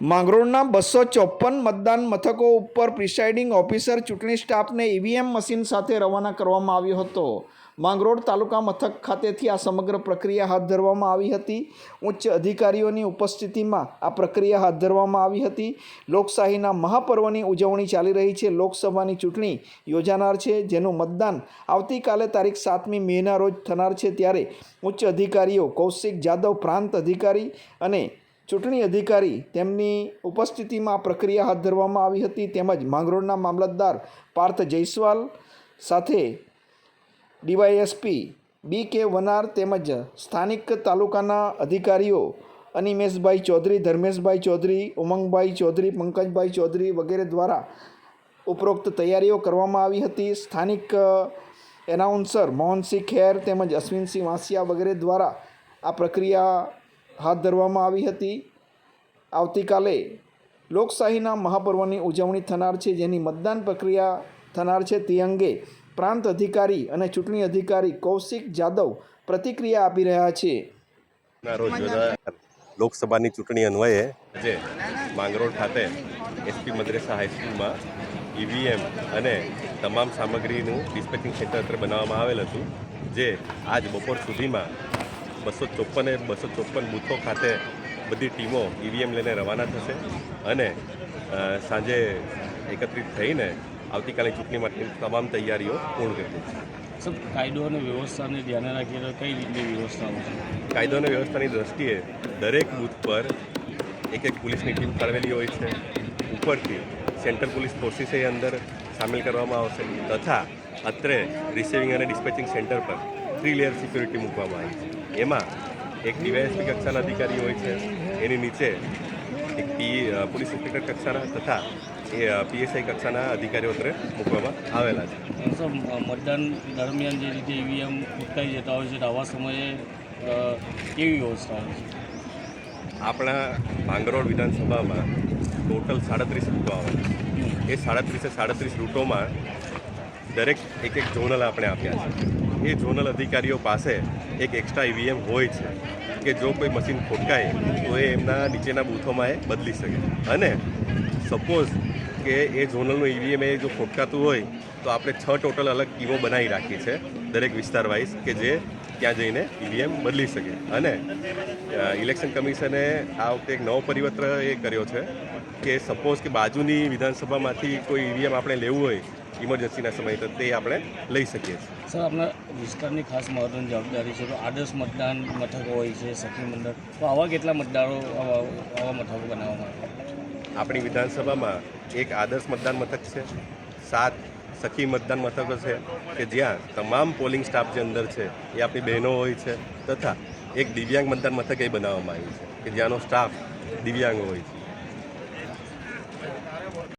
માંગરોળના બસો ચોપન મતદાન મથકો ઉપર પ્રિસાઇડિંગ ઓફિસર ચૂંટણી સ્ટાફને ઈવીએમ મશીન સાથે રવાના કરવામાં આવ્યો હતો. માંગરોળ તાલુકા મથક ખાતેથી આ સમગ્ર પ્રક્રિયા હાથ ધરવામાં આવી હતી. ઉચ્ચ અધિકારીઓની ઉપસ્થિતિમાં આ પ્રક્રિયા હાથ ધરવામાં આવી હતી. લોકશાહીના મહાપર્વની ઉજવણી ચાલી રહી છે. લોકસભાની ચૂંટણી યોજાનાર છે, જેનું મતદાન આવતીકાલે તારીખ સાતમી મેના રોજ થનાર છે, ત્યારે ઉચ્ચ અધિકારીઓ કૌશિક જાદવ પ્રાંત અધિકારી અને ચૂંટણી અધિકારી તેમની ઉપસ્થિતિમાં પ્રક્રિયા હાથ ધરવામાં આવી હતી. તેમજ માંગરોળના મામલતદાર પાર્થ જયસ્વાલ સાથે ડીવાયએસપી બી કે વનાર તેમજ સ્થાનિક તાલુકાના અધિકારીઓ અનિમેશભાઈ ચૌધરી, ધર્મેશભાઈ ચૌધરી, ઉમંગભાઈ ચૌધરી, પંકજભાઈ ચૌધરી વગેરે દ્વારા ઉપરોક્ત તૈયારીઓ કરવામાં આવી હતી. સ્થાનિક એનાઉન્સર મોહનસિંહ ખેર તેમજ અશ્વિનસિંહ વાંસિયા વગેરે દ્વારા આ પ્રક્રિયા હાથ ધરવામાં આવી હતી. આવતીકાલે લોકશાહીના મહાપર્વની ઉજવણી થનાર છે, જેની મતદાન પ્રક્રિયા થનાર છે. તે અંગે પ્રાંત અધિકારી અને ચૂંટણી અધિકારી કૌશિક જાદવ પ્રતિક્રિયા આપી રહ્યા છે. લોકસભાની ચૂંટણી અન્વયે આજે માંગરોળ ખાતે એસપી મદ્રેસા હાઈસ્કૂલમાં ઈવીએમ અને તમામ સામગ્રીનું ડિસ્પેચિંગ ક્ષેત્ર બનાવવામાં આવેલ હતું, જે આજ બપોર સુધીમાં બસો ચોપ્પને બસો ચોપ્પન બૂથો ખાતે બધી ટીમો ઈવીએમ લઈને રવાના થશે અને સાંજે એકત્રિત થઈને આવતીકાલે ચૂંટણી માટેની તમામ તૈયારીઓ પૂર્ણ કરી છે સર કાયદો અને વ્યવસ્થાને ધ્યાને રાખીને કઈ રીતની વ્યવસ્થાઓ છે કાયદો અને વ્યવસ્થાની દ્રષ્ટિએ દરેક બૂથ પર એક એક પોલીસની ટીમ ફાળવેલી હોય છે. ઉપરથી સેન્ટ્રલ પોલીસ ફોર્સીસે એ અંદર સામેલ કરવામાં આવશે તથા અત્રે રિસીવિંગ અને ડિસ્પેચિંગ સેન્ટર પર થ્રી લેયર સિક્યુરિટી મૂકવામાં આવી છે. એમાં એક ડીવાયએસપી કક્ષાના અધિકારી હોય છે. એની નીચે એક પી પોલીસ ઇન્સ્પેક્ટર કક્ષાના તથા એ પીએસઆઈ કક્ષાના અધિકારીઓ અત્રે મૂકવામાં આવેલા છે. સર મતદાન દરમિયાન જે રીતે ઈવીએમ ફૂટકાઈ જતા હોય છે તો આવા સમયે કેવી વ્યવસ્થા હોય છે? આપણા ભાંગરોળ વિધાનસભામાં ટોટલ સાડત્રીસ રૂટો આવે છે. એ સાડત્રીસે સાડત્રીસ રૂટોમાં દરેક એક એક ઝોનલ આપણે આપ્યા છે. એ ઝોનલ અધિકારીઓ પાસે એક એક્સ્ટ્રા ઈવીએમ હોય છે કે જો કોઈ મશીન ખોટકાય, તો એ એમના નીચેના બૂથોમાં એ બદલી શકે. અને સપોઝ કે એ ઝોનલનું ઈવીએમ એ જો ખોટકાતું હોય, તો આપણે છ ટોટલ અલગ ટીમો બનાવી રાખી છે, દરેક વિસ્તાર વાઇઝ કે જે ત્યાં જઈને ઈવીએમ બદલી શકે. અને ઇલેક્શન કમિશને આ વખતે એક નવો પરિપત્ર એ કર્યો છે કે સપોઝ કે બાજુની વિધાનસભામાંથી કોઈ ઈવીએમ આપણે લેવું હોય ઇમરજન્સીના સમયે તો તે આપણે લઈ શકીએ છીએ. સર આપણા વિસ્તારની ખાસ મહત્વની જવાબદારી છે તો આદર્શ મતદાન મથકો હોય છે સખી મંડળ તો આવા કેટલા મતદારો આવા મથકો બનાવવામાં આવે? આપણી વિધાનસભામાં એક આદર્શ મતદાન મથક છે સાત સખી મતદાન મથકો છે કે જ્યાં તમામ પોલિંગ સ્ટાફ જે અંદર છે એ આપણી બહેનો હોય છે તથા એક દિવ્યાંગ મતદાન મથક એ બનાવવામાં આવ્યું છે કે જ્યાંનો સ્ટાફ દિવ્યાંગ હોય છે.